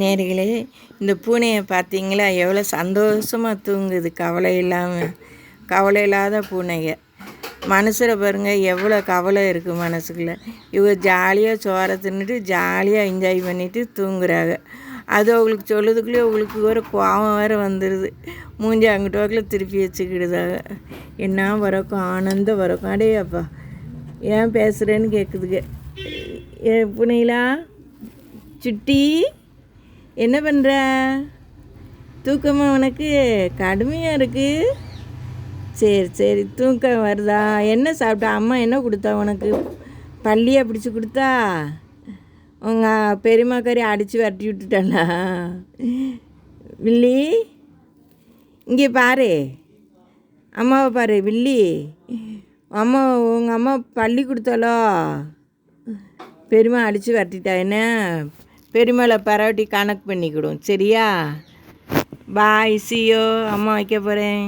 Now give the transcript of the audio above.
நேர்களே இந்த பூனையை பார்த்தீங்களா? எவ்வளோ சந்தோஷமாக தூங்குது கவலை இல்லாமல் கவலை இல்லாத பூனைங்க. மனசில் பாருங்கள் எவ்வளோ கவலை இருக்குது மனசுக்குள்ளே. இவங்க ஜாலியாக சோறை தின்னுட்டு ஜாலியாக என்ஜாய் பண்ணிவிட்டு தூங்குறாங்க. அது அவங்களுக்கு சொல்லுறதுக்குள்ளே அவங்களுக்கு ஒரு கோபம் வேறு வந்துடுது மூஞ்சி அங்கிட்ட வாக்கில் திருப்பி வச்சுக்கிடுதாங்க என்ன வரக்கும் ஆனந்தம் வரக்கும் அடையாப்பா அப்பா ஏன் பேசுகிறேன்னு கேட்குதுங்க ஏ புனையிலா சுட்டி? என்ன பண்ணுற தூக்கமாக உனக்கு கடுமையாக இருக்குது சரி சரி தூக்கம் வருதா? என்ன சாப்பிட்டா? அம்மா என்ன கொடுத்தா உனக்கு? பள்ளியை பிடிச்சி கொடுத்தா? உங்கள் பெரியம்மா கறி அடித்து வரட்டி விட்டுட்டாளா? வில்லி இங்கே பாரு. அம்மாவை பாரு வில்லி. அம்மா உங்கள் அம்மா பள்ளி கொடுத்தாலோ பெரியம்மா அடித்து வரட்டிட்டா என்ன? பெரியம்மாவில் பரவட்டி கணக்கு பண்ணிக்கிடும் சரியா? பாய் சியோ அம்மா வைக்க போகிறேன்